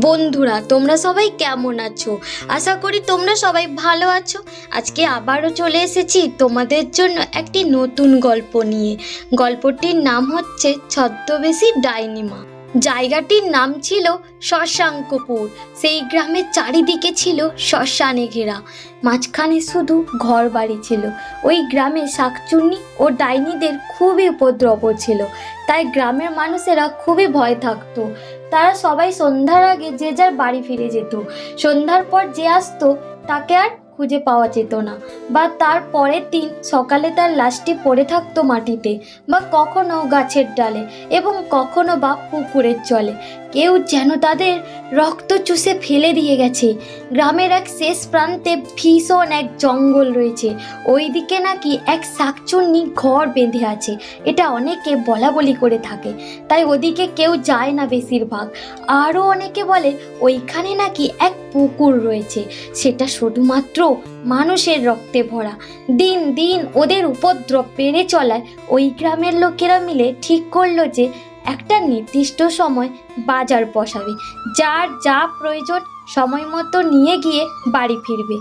বন্ধুরা, তোমরা সবাই কেমন আছো? আশা করি তোমরা সবাই ভালো আছো। আজকে আবারও চলে এসেছি তোমাদের জন্য একটি নতুন গল্প নিয়ে। গল্পটির নাম হচ্ছে ছদ্মবেশী ডাইনিমা। জায়গাটির নাম ছিল শশাঙ্কপুর। সেই গ্রামের চারিদিকে ছিল শ্মশানে ঘেরা। মাঝখানে শুধু ঘর বাড়ি ছিল। ওই গ্রামে শাকচুন্নি ও ডাইনিদের খুবই উপদ্রব ছিল। তাই গ্রামের মানুষেরা খুবই ভয় থাকতো। তারা সবাই সন্ধ্যার আগে যে যার বাড়ি ফিরে যেত। সন্ধ্যার পর যে আসতো, তাকে আর খুঁজে পাওয়া যেত না বা তার পরের দিন সকালে তার লাশটি পড়ে থাকতো মাটিতে বা কখনো গাছের ডালে এবং কখনো বা পুকুরের জলে। কেউ যেন তাদের রক্ত চুষে ফেলে দিয়ে গেছে। গ্রামের এক শেষ প্রান্তে ভীষণ এক জঙ্গল রয়েছে। ওইদিকে নাকি এক শাকচুন্নি ঘর বেঁধে আছে। এটা অনেকে বলা বলি করে থাকে। তাই ওদিকে কেউ যায় না বেশিরভাগ। আরও অনেকে বলে, ওইখানে নাকি এক পুকুর রয়েছে। সেটা শুধুমাত্র মানুষের রক্তে ভরা। দিন দিন ওদের উপদ্রব বেড়ে চলায়। ওই গ্রামের লোকেরা মিলে ঠিক করল যে একটা নির্দিষ্ট সময় বাজার বসাবে। যার যা প্রয়োজন সময় মতো নিয়ে গিয়ে বাড়ি ফিরবে।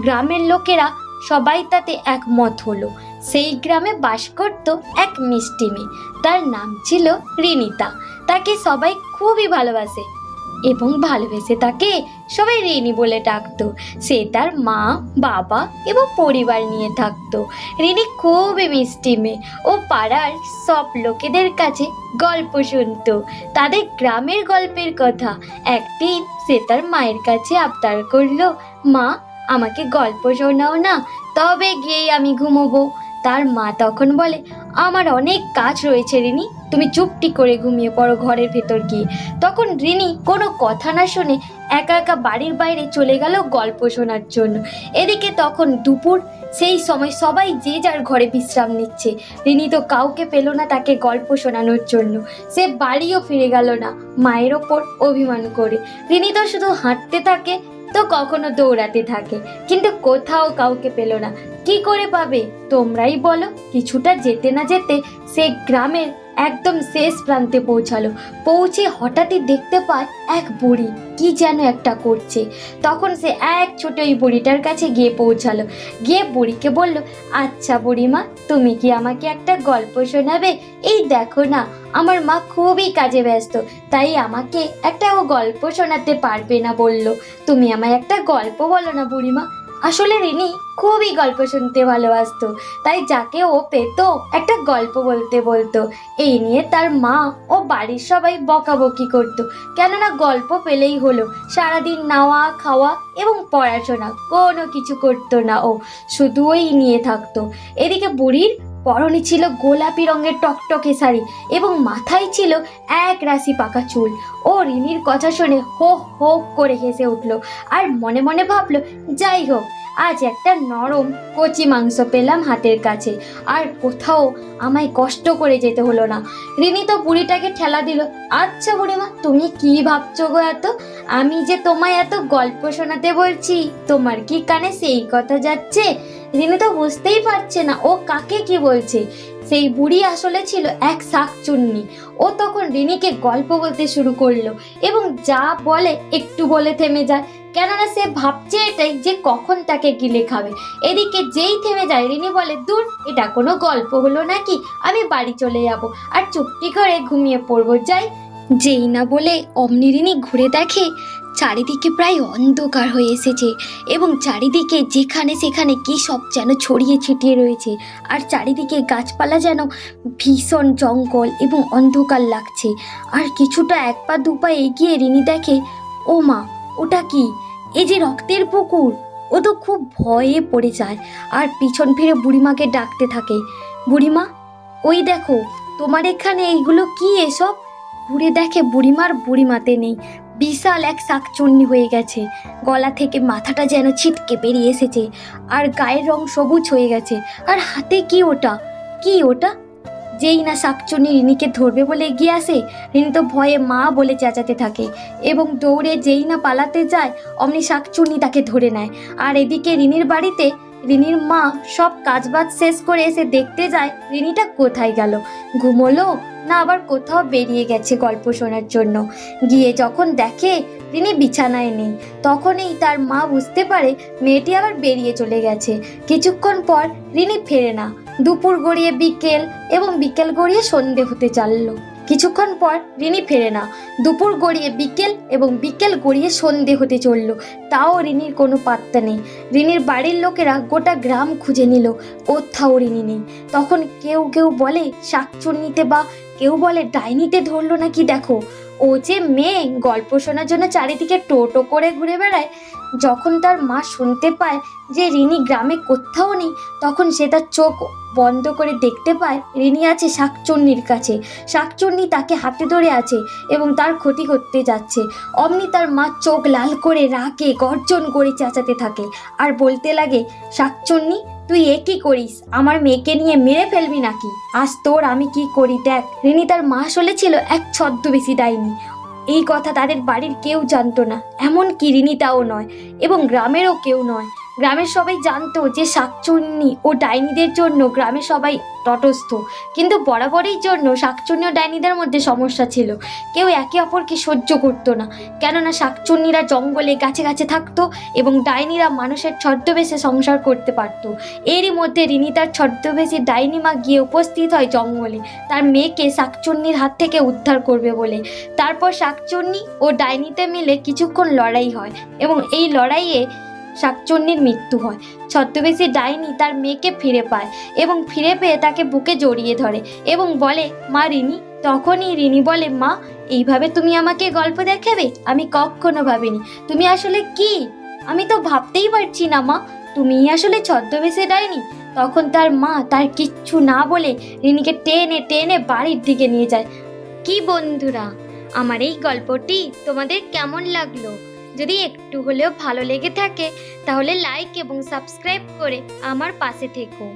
গ্রামের লোকেরা সবাই তাতে একমত হলো। সেই গ্রামে বাস করত এক মিষ্টি মেয়ে। তার নাম ছিল রিনিতা। তাকে সবাই খুবই ভালোবাসে। এবং ভালোবেসে তাকে সবাই রিনি বলে ডাকতো। সে তার মা, বাবা এবং পরিবার নিয়ে থাকতো। রিনি খুবই মিষ্টি মেয়ে। ও পাড়ার সব লোকেদের কাছে গল্প শুনতো। তাদের গ্রামের গল্পের কথা। একদিন সে তার মায়ের কাছে আবদার করল, মা, আমাকে গল্প শোনাও না, তবে গিয়েই আমি ঘুমোবো। তার মা তখন বলে, আমার অনেক কাজ রয়েছে রিনি, তুমি চুপটি করে ঘুমিয়ে পড়ো ঘরের ভেতর গিয়ে। তখন রিনি কোনো কথা না শুনে একা একা বাড়ির বাইরে চলে গেল গল্প শোনার জন্য। এদিকে তখন দুপুর, সেই সময় সবাই যে যার ঘরে বিশ্রাম নিচ্ছে। রিনি তো কাউকে পেল না তাকে গল্প শোনানোর জন্য। সে বাড়িও ফিরে গেল না, মায়ের ওপর অভিমান করে। রিনি তো শুধু হাঁটতে থাকে তো কখনো দৌড়াতে থাকে। কিন্তু কোথাও কাউকে পেল না। কি করে পাবে? তোমরাই বলো। কিছুটা যেতে না যেতে সে গ্রামের একদম শেষ প্রান্তে পৌঁছালো। পৌঁছে হঠাৎই দেখতে পায় এক বুড়ি কি যেন একটা করছে। তখন সে এক ছোট ওই বুড়িটার কাছে গিয়ে পৌঁছালো। গিয়ে বুড়িকে বলল আচ্ছা বুড়িমা, তুমি কি আমাকে একটা গল্প শোনাবে? এই দেখো না, আমার মা খুবই কাজে ব্যস্ত, তাই আমাকে একটা ও গল্প শোনাতে পারবে না বলল। তুমি আমায় একটা গল্প বলো না বুড়িমা আসলে রিনি খুবই গল্প শুনতে ভালোবাসতো, তাই যাকে ও পেত একটা গল্প বলতে বলতো। এই নিয়ে তার মা ও বাড়ির সবাই বকাবকি করতো, কেননা গল্প পেলেই হলো, সারাদিন নাওয়া, খাওয়া এবং পড়াশোনা, কোনো কিছু করতো না ও, শুধু ওই নিয়ে থাকতো। এদিকে বুড়ির পরনে ছিল গোলাপি রঙের টকটকে শাড়ি এবং মাথায় ছিল এক রাশি পাকা চুল। ও রিনির কথা শুনে হো হো করে হেসে উঠল আর মনে মনে ভাবলো, যাই হোক, আজ একটা নরম কচি মাংস পেলাম হাতের কাছে। আর কোথাও আমায় কষ্ট করে যেতে হলো না। রিনি তো বুড়িটাকে ঠেলা দিল আচ্ছা বুড়িমা, তুমি কি ভাবছ গো এত? আমি যে তোমায় এত গল্প শোনাতে বলছি, তোমার কি কানে সেই কথা যাচ্ছে? তো বুঝতেই পারছে না ও কাকে কি বলছে। সেই বুড়ি আসলে ছিল এক শাকচুন্নি। ও তখন রিনিকে গল্প বলতে শুরু করল এবং যা বলে একটু বলে থেমে যায়। কেননা সে ভাবছে এটাই যে কখন তাকে গিলে খাবে এদিকে যেই থেমে যায়, রিনি বলে, দূর, এটা কোনো গল্প হলো নাকি? আমি বাড়ি চলে যাব। আর চুপটি করে ঘুমিয়ে পড়ব। যাই যেই না বলে অমনি রিনি ঘুরে দেখে, চারিদিকে প্রায় অন্ধকার হয়ে এসেছে এবং চারিদিকে যেখানে সেখানে কী সব যেন ছড়িয়ে ছিটিয়ে রয়েছে আর চারিদিকে গাছপালা যেন ভীষণ জঙ্গল এবং অন্ধকার লাগছে। আর কিছুটা এক পা দু পা এগিয়ে রিনি দেখে, ও মা, ওটা কি? এই যে রক্তের পুকুর। ও তো খুব ভয়ে পড়ে যায় আর পিছন ফিরে বুড়িমাকে ডাকতে থাকে, বুড়িমা, ওই দেখো, তোমার এখানে এইগুলো কি এসব? ঘুরে দেখে বুড়িমার বুড়িমাতে নেই। বিশাল এক শাকচন্নি হয়ে গেছে। গলা থেকে মাথাটা যেন ছিটকে বেরিয়ে এসেছে। আর গায়ের রং সবুজ হয়ে গেছে। আর হাতে কি ওটা? কি ওটা? যেই না শাকচুন্নি রিনিকে ধরবে বলে এগিয়ে আসে, রিনি তো ভয়ে মা বলে চেঁচাতে থাকে। এবং দৌড়ে যেই না পালাতে যায়, অমনি শাকচুন্নি তাকে ধরে নেয়। আর এদিকে রিনির বাড়িতে রিনির মা সব কাজবাজ শেষ করে এসে দেখতে যায় রিনিটা কোথায় গেল। ঘুমোলো? না আবার কোথাও বেরিয়ে গেছে গল্প শোনার জন্য। গিয়ে যখন দেখে রিনি বিছানায় নেই, তখনই তার মা বুঝতে পারে মেয়েটি আবার বেরিয়ে চলে গেছে। কিছুক্ষণ পর রিনি ফেরে না। দুপুর গড়িয়ে বিকেল এবং বিকেল গড়িয়ে সন্ধে হতে চাললো। কিছুক্ষণ পর রিনি ফেরে না। দুপুর গড়িয়ে বিকেল এবং বিকেল গড়িয়ে সন্ধে হতে চলল। তাও রিনির কোনো পাত্তা নেই। রিনির বাড়ির লোকেরা গোটা গ্রাম খুঁজে নিল। কোথাও রিনি নেই। তখন কেউ কেউ বলে, শাকচুন্নিতে বা কেউ বলে ডাইনিতে ধরলো নাকি দেখো? ও যে মেয়ে গল্প শোনার জন্য চারিদিকে টোটো করে ঘুরে বেড়ায়, যখন তার মা শুনতে পায় যে রিনি গ্রামে কোথাও নেই, তখন সে তার চোখ বন্ধ করে দেখতে পায় রিনি আছে শাকচন্নির কাছে। শাকচন্নি তাকে হাতে ধরে আছে এবং তার ক্ষতি করতে যাচ্ছে। অমনি তার মা চোখ লাল করে রাগে গর্জন করে চেঁচাতে থাকে। আর বলতে লাগে, শাকচুন্নি তুই এ কি করিস? আমার মেয়েকে নিয়ে মেরে ফেলবি নাকি? আজ তোর আমি কি করি দেখ। রিনি তার মা ছিল এক ছদ্মবেশী ডাইনি। এই কথা তাদের বাড়ির কেউ জানতো না। এমন কি রিনিতাও নয়, এবং গ্রামেরও কেউ নয়। গ্রামের সবাই জানতো যে শাকচুন্নি ও ডাইনিদের জন্য গ্রামের সবাই তটস্থ। কিন্তু বরাবরই জন্য শাকচুন্নি ও ডাইনিদের মধ্যে সমস্যা ছিল। কেউ একে অপরকে সহ্য করতো না। কেননা শাকচুন্নিরা জঙ্গলে গাছে গাছে থাকতো এবং ডাইনিরা মানুষের ছদ্মবেশে সংসার করতে পারতো। এরই মধ্যে রিনি তার ছদ্মবেশে ডাইনি মা গিয়ে উপস্থিত হয় জঙ্গলে। তার মেয়েকে শাকচুন্নির হাত থেকে উদ্ধার করবে বলে। তারপর শাকচুন্নি ও ডাইনিতে মিলে কিছুক্ষণ লড়াই হয় এবং এই লড়াইয়ে শাকচুন্নির মৃত্যু হয়। ছদ্মবেশী ডাইনি তার মেয়েকে ফিরে পায় এবং ফিরে পেয়ে তাকে বুকে জড়িয়ে ধরে এবং বলে, মা রিনি, তখনই রিনি বলে, মা, এইভাবে তুমি আমাকে গল্প দেখাবে? আমি কখনো ভাবিনি। তুমি আসলে কি? আমি তো ভাবতেই পারছি না, মা। তুমি আসলে ছদ্মবেশে ডাইনি? তখন তার মা তার কিচ্ছু না বলে রিনিকে টেনে টেনে বাড়ির দিকে নিয়ে যায়। কি বন্ধুরা, আমার এই গল্পটি তোমাদের কেমন লাগল? যদি একটু হলেও ভালো লেগে থাকে তাহলে লাইক এবং সাবস্ক্রাইব করে আমার পাশে থেকো।